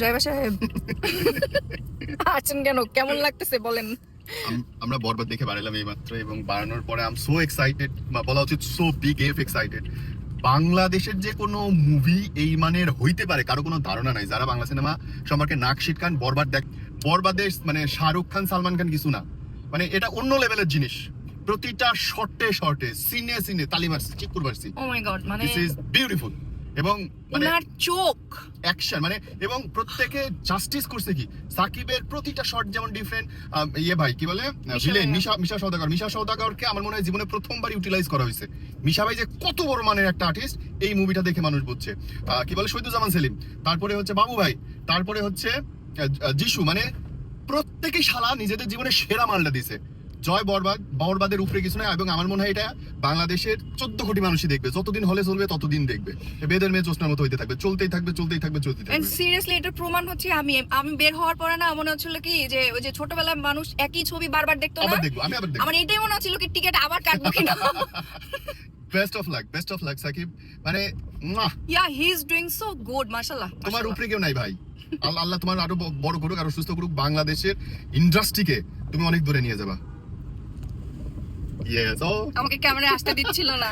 Driver সাহেব। আছেন কেন? কেমন লাগতেছে বলেন। আমরা বরবাদ দেখে বাড়ালাম এবং বাড়ানোর পরে আম সো এক্সাইটেড বলা উচিত সো বিগ এফ এক্সাইটেড বাংলাদেশের যে কোনো মুভি এই মানের হইতে পারে কারও কোনো ধারণা নাই। যারা বাংলা সিনেমা সম্পর্কে নাক শিটকান বরবাদ দেখ বরবাদের মানে শাহরুখ খান সালমান খান কিছু না। মানে এটা অন্য লেভেলের জিনিস। প্রতিটা শর্টে শর্টে সিনে সিনে তালি মারছি চিক করে ও মাই গড মানে দিস ইজ বিউটিফুল এবং মানে ওনার চোখ। অ্যাকশন মানে এবং প্রত্যেকে জাস্টিস করছে কি? সাকিবের প্রতিটা শট যেমন ডিফারেন্ট ইয়ে ভাই কি বলে? ভিলেন মিশা মিশা সওদাগর। মিশা সওদাগরকে আমার মনে হয় জীবনে প্রথমবার ইউটিলাইজ করা হয়েছে। মিশা ভাই যে কত বড় মানের একটা আর্টিস্ট এই মুভিটা দেখে মানুষ বুঝছে। কি বলে? শহীদুজ্জামান সেলিম। তারপরে হচ্ছে বাবু ভাই। তারপরে হচ্ছে যিশু। মানে প্রত্যেকেই শালা নিজেদের জীবনে সেরা মালটা দিছে জয় বরবাদ বরবাদের উপরে কিছু নয় এবং আমার মনে হয় এটা বাংলাদেশের চোদ্দ কোটি মানুষই দেখবে। যতদিন হলে চলবে ততদিন দেখবে। বেদের মেয়ে জোসনার মতো হইতে থাকবে চলতেই থাকবে চলতেই থাকবে চলতেই থাকবে। সিরিয়াসলি এটা প্রমাণ হচ্ছে আমি আমি বের হওয়ার পরে না মনে হচ্ছিল কি যে ওই যে ছোটবেলায় মানুষ একই ছবি বারবার দেখতো না? আবার দেখব আমি আবার দেখব। আমার এটাই মনে হচ্ছিল কি টিকিট আবার কাটবো কিনা best of luck best of luck Sakib. মানে yeah he is doing so good মাশাআল্লাহ তোমার উপরে কেউ নাই ভাই। আল্লাহ আল্লাহ তোমার আরও বড় করুক আরও সুস্থ করুক বাংলাদেশের ইন্ডাস্ট্রিকে তুমি অনেক দূরে নিয়ে যাবা। ইয়েস ও আমাকে ক্যামেরায় আসতে দিচ্ছিল না।